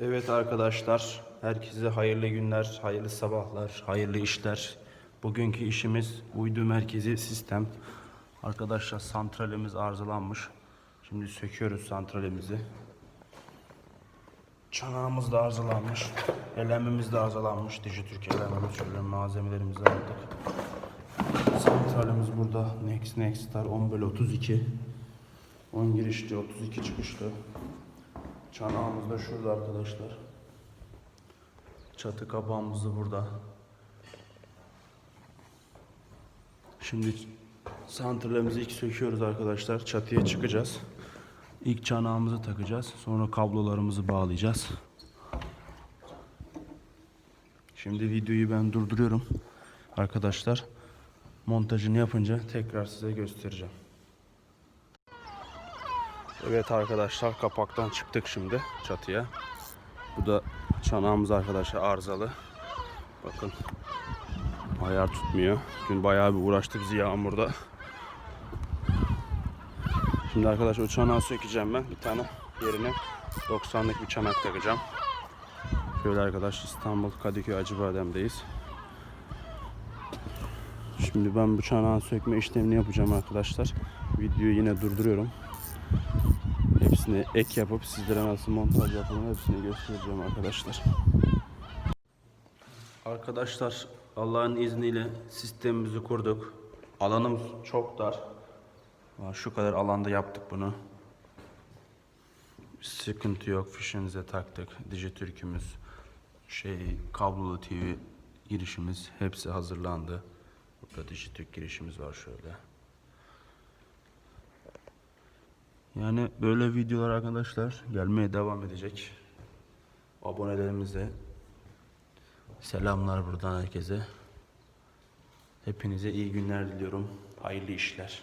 Evet arkadaşlar, herkese hayırlı günler, hayırlı sabahlar, hayırlı işler. Bugünkü işimiz uydu merkezi sistem. Arkadaşlar santralimiz arızalanmış. Şimdi söküyoruz santralimizi. Çanağımız da arızalanmış. Elemimiz de arızalanmış. Dijitürk elemimiz. Şöyle malzemelerimizi aldık. Santralimiz burada. Next Nextar 10 bölü 32. 10 girişli 32 çıkışlı. Çanağımız da şurada arkadaşlar. Çatı kapağımız da burada. Şimdi santralimizi ilk söküyoruz arkadaşlar. Çatıya çıkacağız. İlk çanağımızı takacağız. Sonra kablolarımızı bağlayacağız. Şimdi videoyu ben durduruyorum. Arkadaşlar montajını yapınca tekrar size göstereceğim. Evet arkadaşlar kapaktan çıktık şimdi çatıya. Bu da çanağımız arkadaşlar arızalı. Bakın ayar tutmuyor. Dün bayağı bir uğraştık biz yağmurda. Şimdi arkadaşlar o çanağı sökeceğim ben. Bir tane yerine 90'lık bir çanak takacağım. Şöyle arkadaş İstanbul Kadıköy Acıbadem'deyiz. Şimdi ben bu çanağın sökme işlemini yapacağım arkadaşlar. Videoyu yine durduruyorum. Hepsini ek yapıp sizlere nasıl montaj yapıldığını hepsini göstereceğim arkadaşlar. Arkadaşlar Allah'ın izniyle sistemimizi kurduk. Alanımız çok dar. Şu kadar alanda yaptık bunu. Sıkıntı yok. Fişinize taktık. Dijitürk'ümüz, şey kablolu TV girişimiz hepsi hazırlandı. Burada Dijitürk girişimiz var şöyle. Yani böyle videolar arkadaşlar gelmeye devam edecek. Abonelerimize selamlar buradan herkese. Hepinize iyi günler diliyorum. Hayırlı işler.